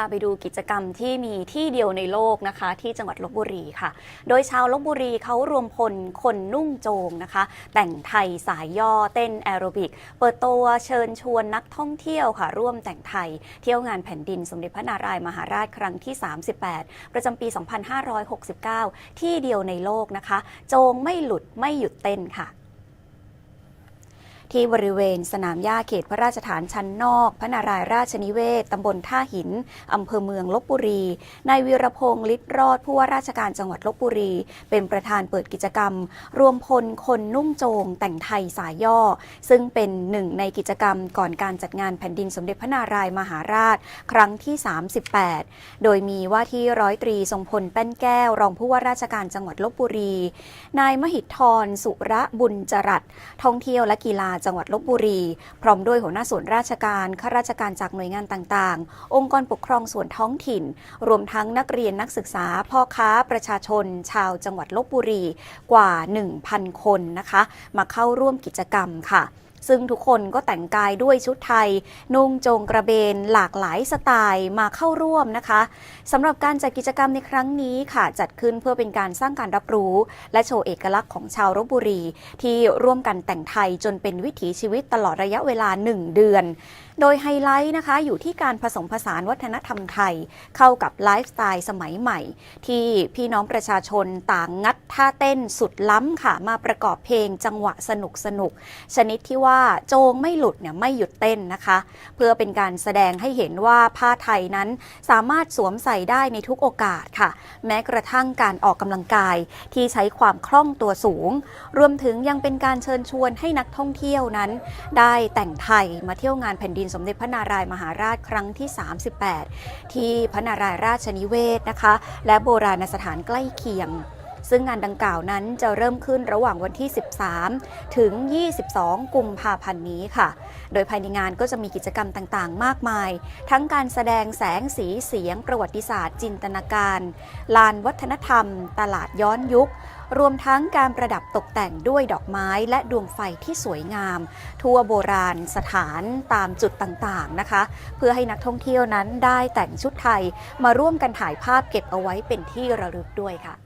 าไปดูกิจกรรมที่มีที่เดียวในโลกนะคะ ที่จังหวัดลบบุรีค่ะ โดยชาวลบบุรีเขารวมพลคนนุ่งโจงนะคะ แต่งไทยสายย่อเต้นแอโรบิก เปิดตัวเชิญชวนนักท่องเที่ยวค่ะ ร่วมแต่งไทย เที่ยวงานแผ่นดินสมเด็จพระนารายมหาราชครั้งที่ 38 ประจำปี 2569 ที่เดียวในโลกนะคะ โจงไม่หลุดไม่หยุดเต้นค่ะ ที่บริเวณสนามหญ้าเขตพระราชฐานชั้นนอก พระนารายณ์ราชนิเวศตำบลท่าหินอำเภอเมืองลบบุรี นายวีรพงศ์ลิศรอดผู้ว่าราชการจังหวัดลบบุรี เป็นประธานเปิดกิจกรรม รวมพลคนนุ่งโจง แต่งไทยสายย่อ ซึ่งเป็นหนึ่งในกิจกรรมก่อนการจัดงานแผ่นดินสมเด็จพระนารายณ์มหาราช ครั้งที่ 38 โดยมีว่าที่ร้อยตรีทรงพลแป้นแก้ว รองผู้ว่าราชการจังหวัดลบบุรี นายมหิทธรสุระบุญจรัตท่องเที่ยวและกีฬาจังหวัดลบบุรี พร้อมด้วยหัวหน้าส่วนราชการข้าราชการจากหน่วยงานต่างๆ องค์กรปกครองส่วนท้องถิ่น รวมทั้งนักเรียนนักศึกษา พ่อค้าประชาชน ชาวจังหวัดลบบุรีกว่า 1,000 คนนะคะ มาเข้าร่วมกิจกรรมค่ะ ซึ่งทุกคนก็แต่งกายด้วยชุดไทย นุ่งโจงกระเบนหลากหลายสไตล์มาเข้าร่วมนะคะสำหรับการจัดกิจกรรมในครั้งนี้ค่ะ จัดขึ้นเพื่อเป็นการสร้างการรับรู้ และโชว์เอกลักษณ์ของชาวลบบุรี ที่ร่วมกันแต่งไทยจนเป็นวิถีชีวิตตลอดระยะเวลา 1 เดือน โดยไฮไลท์นะคะอยู่ที่การผสมผสานวัฒนธรรมไทย เข้ากับไลฟ์สไตล์สมัยใหม่ ที่พี่น้องประชาชนต่างงัดท่าเต้นสุดล้ำค่ะ มาประกอบเพลงจังหวะสนุกสนุก ชนิดที่ว่าโจงไม่หลุดเนี่ยไม่หยุดเต้นนะคะ เพื่อเป็นการแสดงให้เห็นว่าผ้าไทยนั้นสามารถสวมใส่ได้ในทุกโอกาสค่ะ แม้กระทั่งการออกกำลังกายที่ใช้ความคล่องตัวสูง รวมถึงยังเป็นการเชิญชวนให้นักท่องเที่ยวนั้น ได้แต่งไทยมาเที่ยวงานแผ่นดินสมเด็จพระนารายณ์มหาราชครั้งที่ 38 ที่พระนารายณ์ราชนิเวศนะคะ และโบราณสถานใกล้เคียง ซึ่งงานดังกล่าวนั้นจะเริ่มขึ้นระหว่างวันที่ 13 ถึง 22 กุมภาพันธ์นี้ค่ะ โดยภายในงานก็จะมีกิจกรรมต่างๆ มากมาย ทั้งการแสดงแสงสีเสียง ประวัติศาสตร์ จินตนาการ ลานวัฒนธรรม ตลาดย้อนยุค รวมทั้งการประดับตกแต่งด้วยดอกไม้และดวงไฟที่สวยงาม ทั่วโบราณสถานตามจุดต่างๆนะคะ เพื่อให้นักท่องเที่ยวนั้นได้แต่งชุดไทยมาร่วมกันถ่ายภาพเก็บเอาไว้เป็นที่ระลึกด้วยค่ะ